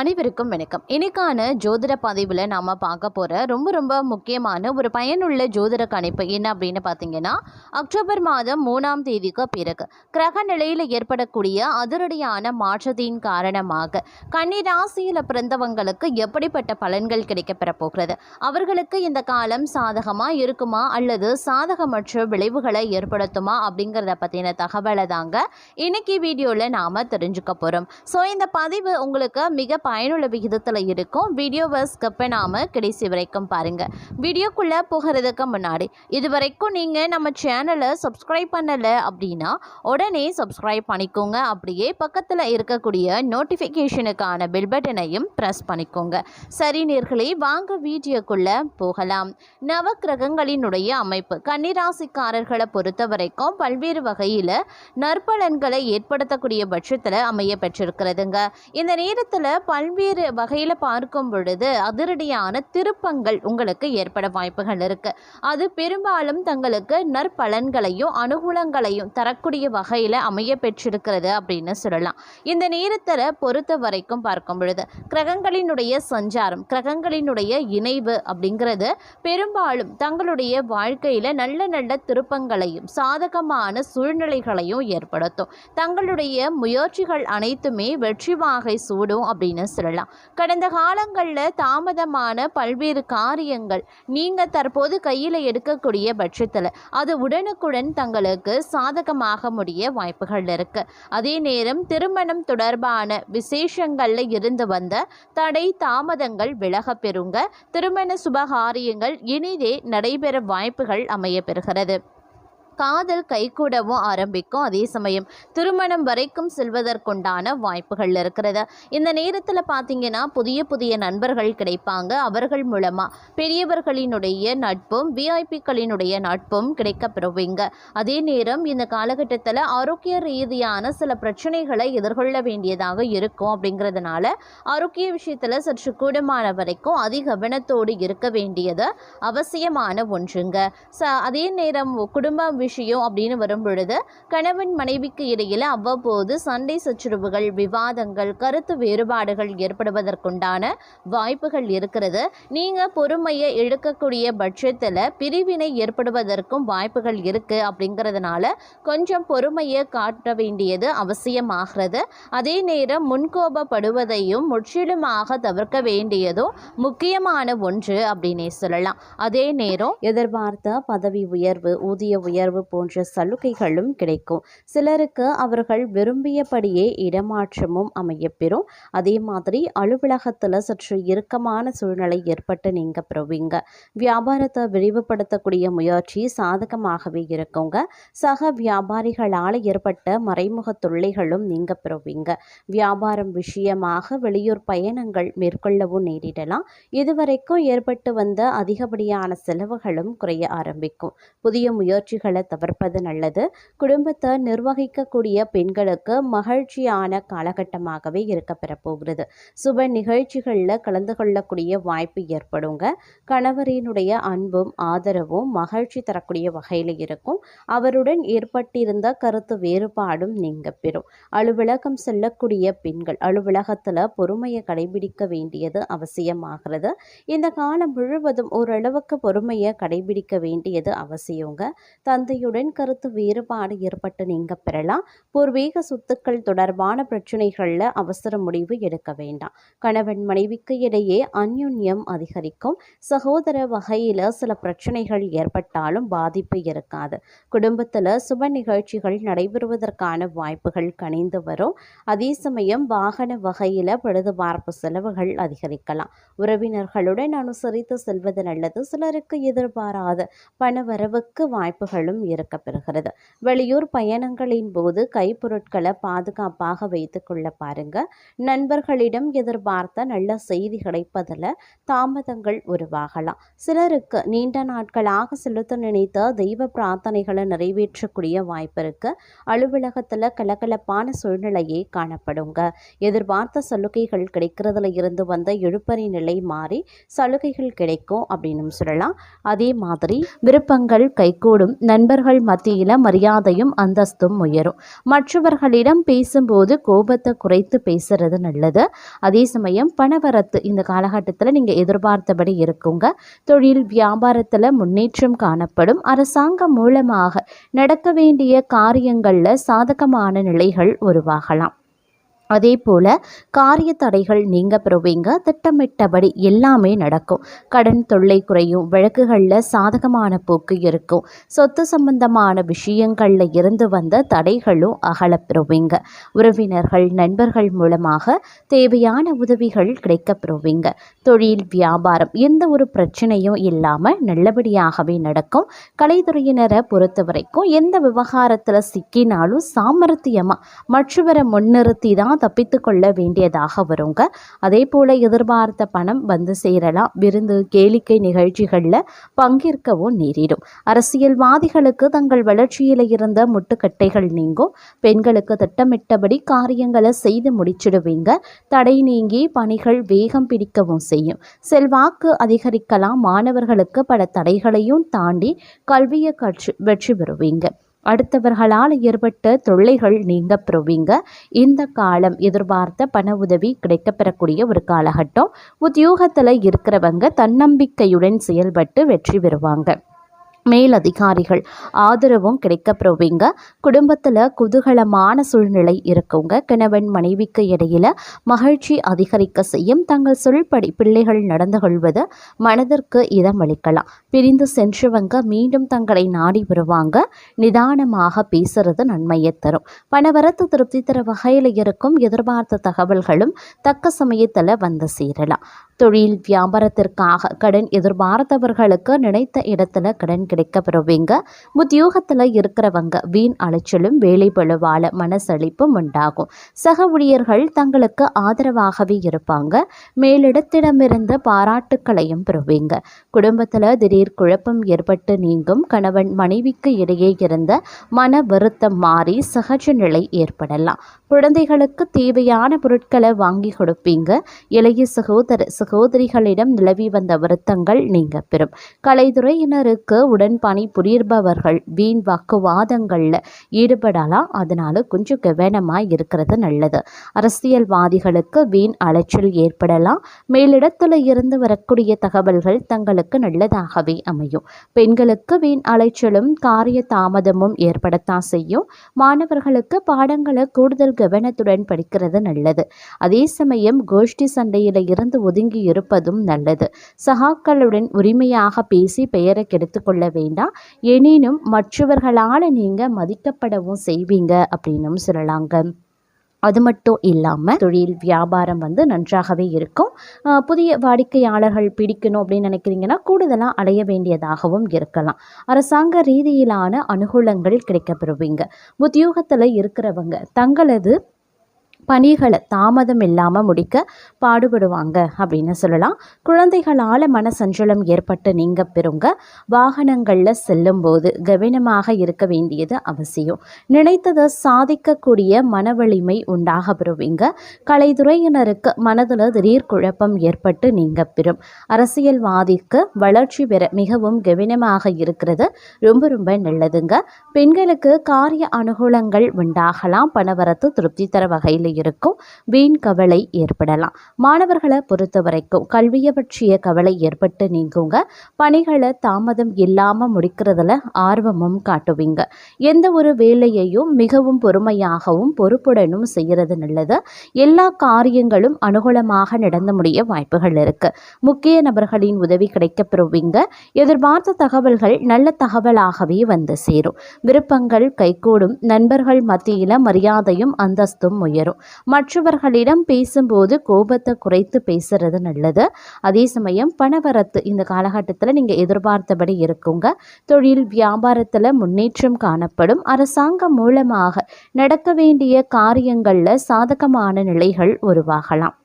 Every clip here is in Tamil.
அனைவருக்கும் வணக்கம். இன்னைக்கான ஜோதிட பதிவில் நாம் பார்க்க போகிற ரொம்ப ரொம்ப முக்கியமான ஒரு பயனுள்ள ஜோதிட கணிப்பு என்ன அப்படின்னு பார்த்தீங்கன்னா அக்டோபர் மாதம் மூணாம் தேதிக்கு பிறகு கிரக நிலையில் ஏற்படக்கூடிய அதிரடியான மாற்றத்தின் காரணமாக கன்னி ராசியில் பிறந்தவங்களுக்கு எப்படிப்பட்ட பலன்கள் கிடைக்கப்பெற போகிறது? அவர்களுக்கு இந்த காலம் சாதகமாக இருக்குமா? அல்லது சாதகமற்ற விளைவுகளை ஏற்படுத்துமா? அப்படிங்கிறத பற்றின தகவலை தாங்க இன்னைக்கு வீடியோவில் நாம் தெரிஞ்சுக்க போகிறோம் ஸோ இந்த பதிவு உங்களுக்கு மிக பயனுள்ள விகிதத்தில் இருக்கும். வீடியோவை ஸ்கிப் பண்ணாமல் கடைசி வரைக்கும் பாருங்கள் வீடியோக்குள்ளே போகிறதுக்கு முன்னாடி இது வரைக்கும் நீங்கள் நம்ம சேனலை சப்ஸ்கிரைப் பண்ணலை அப்படின்னா உடனே சப்ஸ்கிரைப் பண்ணிக்கோங்க. அப்படியே பக்கத்தில் இருக்கக்கூடிய நோட்டிஃபிகேஷனுக்கான பெல் பட்டனையும் ப்ரெஸ் பண்ணிக்கோங்க. சரி நேர்களே வாங்க வீடியோக்குள்ளே போகலாம். நவக்கிரகங்களினுடைய அமைப்பு கன்னிராசிக்காரர்களை பொறுத்த வரைக்கும் பல்வேறு வகையில் நற்பலன்களை ஏற்படுத்தக்கூடிய பட்சத்தில் அமைய பெற்றிருக்கிறதுங்க. இந்த நேரத்தில் பல்வேறு வகையில் பார்க்கும் பொழுது அதிரடியான திருப்பங்கள் உங்களுக்கு ஏற்பட வாய்ப்புகள் இருக்கு. அது பெரும்பாலும் தங்களுக்கு நற்பலன்களையும் அனுகூலங்களையும் தரக்கூடிய வகையில் அமைய பெற்றிருக்கிறது அப்படின்னு சொல்லலாம். இந்த நேரத்தில் பொறுத்த வரைக்கும் பார்க்கும் பொழுது கிரகங்களினுடைய சஞ்சாரம் கிரகங்களினுடைய இணைவு அப்படிங்கிறது பெரும்பாலும் தங்களுடைய வாழ்க்கையில் நல்ல நல்ல திருப்பங்களையும் சாதகமான சூழ்நிலைகளையும் ஏற்படுத்தும். தங்களுடைய முயற்சிகள் அனைத்துமே வெற்றி வாகை சூடும் அப்படின்னு சொல்லலாம். கடந்த காலங்களில் தாமதமான பல்வேறு காரியங்கள் நீங்கள் தற்போது கையில் எடுக்கக்கூடிய பட்சத்தில் அது உடனுக்குடன் தங்களுக்கு சாதகமாக முடிய வாய்ப்புகள் இருக்குது அதே நேரம் திருமணம் தொடர்பான விசேஷங்களில் இருந்து வந்த தடை தாமதங்கள் விலக பெறுங்க. திருமண சுபகாரியங்கள் இனிதே நடைபெற வாய்ப்புகள் அமைய பெறுகிறது. காதல் கைகூடவும் ஆரம்பிக்கும். அதே சமயம் திருமணம் வரைக்கும் செல்வதற்குண்டான வாய்ப்புகள் இருக்கிறது. இந்த நேரத்தில் பார்த்தீங்கன்னா புதிய புதிய நண்பர்கள் கிடைப்பாங்க. அவர்கள் மூலமாக பெரியவர்களினுடைய நட்பும் விஐபிக்களினுடைய நட்பும் கிடைக்கப்பெறுவீங்க. அதே நேரம் இந்த காலகட்டத்தில் ஆரோக்கிய ரீதியான சில பிரச்சனைகளை எதிர்கொள்ள வேண்டியதாக இருக்கும் அப்படிங்கிறதுனால ஆரோக்கிய விஷயத்தில் சற்று கூடுமான வரைக்கும் அதிக கவனத்தோடு இருக்க வேண்டியது அவசியமான ஒன்றுங்க. ச அதே நேரம் குடும்ப விஷயம் அப்படின்னு வரும் பொழுது கணவன் மனைவிக்கு இடையில் அவ்வப்போது சண்டை சச்சுரவுகள் விவாதங்கள் கருத்து வேறுபாடுகள் ஏற்படுவதற்குண்டான வாய்ப்புகள் இருக்கிறது. நீங்கள் பொறுமையை இழக்கக்கூடிய பட்சத்தில் பிரிவினை ஏற்படுவதற்கும் வாய்ப்புகள் இருக்குது அப்படிங்கிறதுனால கொஞ்சம் பொறுமையை காட்ட வேண்டியது அவசியமாகிறது. அதே நேரம் முன்கோபப்படுவதையும் முற்றிலுமாக தவிர்க்க வேண்டியதும் முக்கியமான ஒன்று அப்படின்னே சொல்லலாம். அதே நேரம் எதிர்பார்த்த பதவி உயர்வு ஊதிய உயர்வு போன்ற சலுகைகளும் கிடைக்கும். சிலருக்கு அவர்கள் விரும்பியபடியே இடமாற்றமும் அமையப்பெறும். அதே மாதிரி அலுவலகத்தில் சற்று இறுக்கமான சூழ்நிலை ஏற்பட்டு நீங்கள் பெறுவீங்க. வியாபாரத்தை விரிவுபடுத்தக்கூடிய முயற்சி சாதகமாகவே இருக்குங்க. சக வியாபாரிகளால் ஏற்பட்ட மறைமுக தொல்லைகளும் நீங்க பெறுவீங்க. வியாபாரம் விஷயமாக வெளியூர் பயணங்கள் மேற்கொள்ளவும் நேரிடலாம். இதுவரைக்கும் ஏற்பட்டு வந்த அதிகப்படியான செலவுகளும் குறைய ஆரம்பிக்கும். புதிய முயற்சிகளை தவிர்ப்பது நல்லது. குடும்பத்தை நிர்வகிக்கக்கூடிய பெண்களுக்கு மகிழ்ச்சியான காலகட்டமாகவே இருக்க பெறப்போகிறது. சுப நிகழ்ச்சிகளில் கலந்து கொள்ளக்கூடிய வாய்ப்பு ஏற்படுங்க. கணவரினுடைய அன்பும் ஆதரவும் மகிழ்ச்சி தரக்கூடிய வகையில் இருக்கும். அவருடன் ஏற்பட்டிருந்த கருத்து வேறுபாடும் நீங்க பெறும். அலுவலகம் செல்லக்கூடிய பெண்கள் அலுவலகத்தில் பொறுமையை கடைபிடிக்க வேண்டியது அவசியமாகிறது. இந்த காலம் முழுவதும் ஓரளவுக்கு பொறுமையை கடைபிடிக்க வேண்டியது அவசியங்க. தந்தையுடன் கருத்து வேறுபாடு ஏற்பட்டு நீங்க பெறலாம். பூர்வீக சொத்துக்கள் தொடர்பான பிரச்சனைகளில் அவசர முடிவு எடுக்க வேண்டாம். கணவன் மனைவிக்கு இடையே அந்யுன்யம் அதிகரிக்கும். சகோதர வகையில் சில பிரச்சனைகள் ஏற்பட்டாலும் பாதிப்பு இருக்காது. குடும்பத்தில் சுப நிகழ்ச்சிகள் நடைபெறுவதற்கான வாய்ப்புகள் கணிந்து வரும். அதே சமயம் வாகன வகையில் பழுதுபார்ப்பு செலவுகள் அதிகரிக்கலாம். உறவினர்களுடன் அனுசரித்து செல்வது நல்லது. சிலருக்கு எதிர்பாராத பணவரவுக்கு வாய்ப்புகளும் இருக்கப்பெறுகிறது வெளியூர் பயணங்களின் போது கைப்பொருட்களை பாதுகாப்பாக வைத்துக் கொள்ள பாருங்க. நண்பர்களிடம் எதிர்பார்த்த நல்ல செய்தி கிடைப்பதில் தாமதங்கள் உருவாகலாம். சிலருக்கு நீண்ட நாட்களாக செலுத்த நினைத்த தெய்வ பிரார்த்தனைகளை நிறைவேற்றக்கூடிய வாய்ப்பு இருக்கு. அலுவலகத்தில் கலகலப்பான சூழ்நிலையை காணப்படுங்க. எதிர்பார்த்த சலுகைகள் கிடைக்கிறதுல இருந்து வந்த எழுப்பறி நிலை மாறி சலுகைகள் கிடைக்கும் அப்படின்னு சொல்லலாம். அதே மாதிரி விருப்பங்கள் கைகூடும். நண்பர் நண்பர்கள் மத்தியில் மரியாதையும் அந்தஸ்தும் உயரும். மற்றவர்களிடம் பேசும்போது கோபத்தை குறைத்து பேசுறது நல்லது. அதே சமயம் பணவரத்து இந்த காலகட்டத்தில் நீங்கள் எதிர்பார்த்தபடி இருக்குங்க. தொழில் வியாபாரத்தில் முன்னேற்றம் காணப்படும். அரசாங்கம் மூலமாக நடக்க வேண்டிய காரியங்களில் சாதகமான நிலைகள் உருவாகலாம். அதே போல் காரிய தடைகள் நீங்க பெறுவீங்க திட்டமிட்டபடி எல்லாமே நடக்கும். கடன் தொல்லை குறையும் வழக்குகளில் சாதகமான போக்கு இருக்கும். சொத்து சம்பந்தமான விஷயங்களில் இருந்து வந்த தடைகளும் அகலப் பெறுவீங்க. உறவினர்கள் நண்பர்கள் மூலமாக தேவையான உதவிகள் கிடைக்கப் பெறுவீங்க. தொழில் வியாபாரம் எந்த ஒரு பிரச்சனையும் இல்லாமல் நல்லபடியாகவே நடக்கும். கலைத்துறையினரை பொறுத்த வரைக்கும் எந்த விவகாரத்தில் சிக்கினாலும் சாமர்த்தியமாக மற்றவரை முன்னிறுத்தி தான் தப்பித்து கொள்ள வேண்டியதாக வருங்க. அதே போல் எதிர்பார்த்த பணம் வந்து சேரலாம். விருந்து கேளிக்கை நிகழ்ச்சிகளில் பங்கேற்கவும் நேரிடும். அரசியல்வாதிகளுக்கு தங்கள் வளர்ச்சியில் இருந்த முட்டுக்கட்டைகள் நீங்கும். பெண்களுக்கு திட்டமிட்டபடி காரியங்களை செய்து முடிச்சிடுவீங்க. தடை நீங்கி பணிகள் வேகம் பிடிக்கவும் செய்யும். செல்வாக்கு அதிகரிக்கலாம். மாணவர்களுக்கு பல தடைகளையும் தாண்டி கல்வியை கற்று வெற்றி பெறுவீங்க. அடுத்தவர்களால் ஏற்பட்ட தொல்லைகள் நீங்க பெறுவீங்க. இந்த காலம் எதிர்பார்த்த பண உதவி கிடைக்கப்பெறக்கூடிய ஒரு காலகட்டம். உத்தியோகத்தில் இருக்கிறவங்க தன்னம்பிக்கையுடன் செயல்பட்டு வெற்றி பெறுவாங்க. மேலதிகாரிகள். ஆதரவும் கிடைக்கப்பெறுவீங்க குடும்பத்தில் குதூகலமான சூழ்நிலை இருக்குங்க. கணவன் மனைவிக்கு இடையில மகிழ்ச்சி அதிகரிக்க செய்யும் தங்கள் சொல்படி பிள்ளைகள் நடந்து கொள்வது மனதிற்கு இதமளிக்கலாம். பிரிந்து சென்றவங்க மீண்டும் தங்களை நாடி வருவாங்க. நிதானமாக பேசுறது நன்மையை தரும். பணவரத்து திருப்தி தர வகையில் இருக்கும் எதிர்பார்த்த தகவல்களும் தக்க சமயத்தில் வந்து சேரலாம். தொழில் வியாபாரத்திற்காக கடன் எதிர்பார்த்தவர்களுக்கு நினைத்த இடத்துல கடன் கிடைக்க பெறுவீங்க உத்தியோகத்தில் இருக்கிறவங்க வீண் அலைச்சலும் வேலை பழுவால மனசளிப்பும் உண்டாகும். சக ஊழியர்கள் தங்களுக்கு ஆதரவாகவே இருப்பாங்க. மேலிடத்திடமிருந்து பாராட்டுக்களையும் பெறுவீங்க. குடும்பத்தில் திடீர் குழப்பம் ஏற்பட்டு நீங்கும். கணவன் மனைவிக்கு இடையே இருந்த மன வருத்தம் மாறி சகஜ நிலை ஏற்படலாம். குழந்தைகளுக்கு தேவையான பொருட்களை வாங்கி கொடுப்பீங்க. இளைய சகோதர சகோதரிகளிடம் நிலவி வந்த வருத்தங்கள் நீங்க பெறும். கலைத்துறையினருக்கு உடன் பணி புரிபவர்கள் வீண் வாக்குவாதங்களில் ஈடுபடலாம். அதனால கொஞ்சம் கவனமாக இருக்கிறது நல்லது. அரசியல்வாதிகளுக்கு வீண் அலைச்சல் ஏற்படலாம். மேலிடத்தில் இருந்து வரக்கூடிய தகவல்கள் தங்களுக்கு நல்லதாகவே அமையும். பெண்களுக்கு வீண் அலைச்சலும் காரிய தாமதமும் ஏற்படத்தான் செய்யும். மாணவர்களுக்கு பாடங்களை கூடுதல் கவனத்துடன் படிக்கிறது நல்லது. அதே சமயம் கோஷ்டி சண்டையில் இருந்து ஒதுங்கி இருப்பதும் நல்லது. சகாக்களுடன் உரிமையாக பேசி பெயரை கெடுத்துக்கொள்ள வேண்டாம். எனினும் மற்றவர்களால் நீங்கள் மதிக்கப்படவும் செய்வீங்க அப்படின்னும் சொல்லலாங்க. அது மட்டும் இல்லாமல் தொழில் வியாபாரம் வந்து நன்றாகவே இருக்கும். ஆஹ் புதிய வாடிக்கையாளர்கள் பிடிக்கணும் அப்படின்னு நினைக்கிறீங்கன்னா கூடுதலாக அடைய வேண்டியதாகவும் இருக்கலாம். அரசாங்க ரீதியிலான அனுகூலங்கள் கிடைக்கப்பெறுவீங்க. உத்தியோகத்தில் இருக்கிறவங்க தங்களது பணிகளை தாமதம் இல்லாமல் முடிக்க பாடுபடுவாங்க அப்படின்னு சொல்லலாம். குழந்தைகளால் மன சஞ்சலம் ஏற்பட்டு நீங்க பெறுங்க. வாகனங்களில் செல்லும்போது கவனமாக இருக்க வேண்டியது அவசியம். நினைத்ததை சாதிக்கக்கூடிய மன வலிமை உண்டாக பெறுவீங்க கலைத்துறையினருக்கு மனதில் திடீர் குழப்பம் ஏற்பட்டு நீங்க பெறும். அரசியல்வாதிக்கு வளர்ச்சி பெற மிகவும் கவனமாக இருக்கிறது. ரொம்ப ரொம்ப நல்லதுங்க. பெண்களுக்கு காரிய அனுகூலங்கள் உண்டாகலாம். பணவரத்து திருப்தி தர வகையில் இருக்கும்? வீண் கவலை ஏற்படலாம். மாணவர்களை பொறுத்த வரைக்கும் கல்வியை பற்றிய கவலை ஏற்பட்டு நீங்குங்க. பணிகளை தாமதம் இல்லாமல் முடிக்கிறதுல ஆர்வமும் காட்டுவீங்க. எந்த ஒரு வேலையையும் மிகவும் பொறுமையாகவும் பொறுப்புடனும் செய்கிறது நல்லது. எல்லா காரியங்களும் அனுகூலமாக நடந்து முடிய வாய்ப்புகள் இருக்கு. முக்கிய நபர்களின் உதவி கிடைக்கப் பெறுவீங்க. எதிர்பார்த்த தகவல்கள் நல்ல தகவலாகவே வந்து சேரும். விருப்பங்கள் கைகூடும். நண்பர்கள் மத்தியில் மரியாதையும் அந்தஸ்தும் உயரும். மற்றவர்களிடம் பேசும்போது கோபத்தை குறைத்து பேசுறது நல்லது. அதே சமயம் பணவரத்து இந்த காலகட்டத்தில் நீங்கள் எதிர்பார்த்தபடி இருக்குங்க. தொழில் வியாபாரத்தில் முன்னேற்றம் காணப்படும். அரசாங்கம் மூலமாக நடக்க வேண்டிய காரியங்களில் சாதகமான நிலைகள் உருவாகலாம்.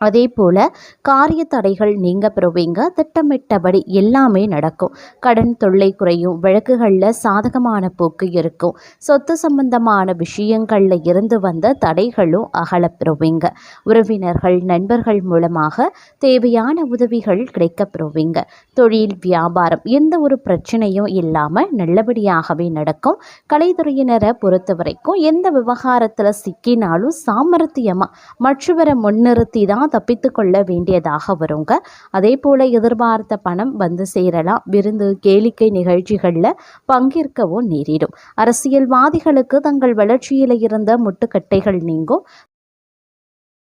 அதே போல் காரிய தடைகள் நீங்க பெறுவீங்க திட்டமிட்டபடி எல்லாமே நடக்கும். கடன் தொல்லை குறையும் வழக்குகளில் சாதகமான போக்கு இருக்கும். சொத்து சம்பந்தமான விஷயங்களில் இருந்து வந்த தடைகளும் அகலப் பெறுவீங்க. உறவினர்கள் நண்பர்கள் மூலமாக தேவையான உதவிகள் கிடைக்கப் பெறுவீங்க. தொழில் வியாபாரம் எந்த ஒரு பிரச்சனையும் இல்லாமல் நல்லபடியாகவே நடக்கும். கலைத்துறையினரை பொறுத்த வரைக்கும் எந்த விவகாரத்தில் சிக்கினாலும் சாமர்த்தியமாக மற்றவரை முன்னிறுத்தி தான் தப்பித்து கொள்ள வேண்டியதாக வருங்க. அதே போல் எதிர்பார்த்த பணம் வந்து சேரலாம். விருந்து கேளிக்கை நிகழ்ச்சிகளில் பங்கேற்கவும் நேரிடும். அரசியல்வாதிகளுக்கு தங்கள் வளர்ச்சியில் இருந்த முட்டுக்கட்டைகள் நீங்கும்.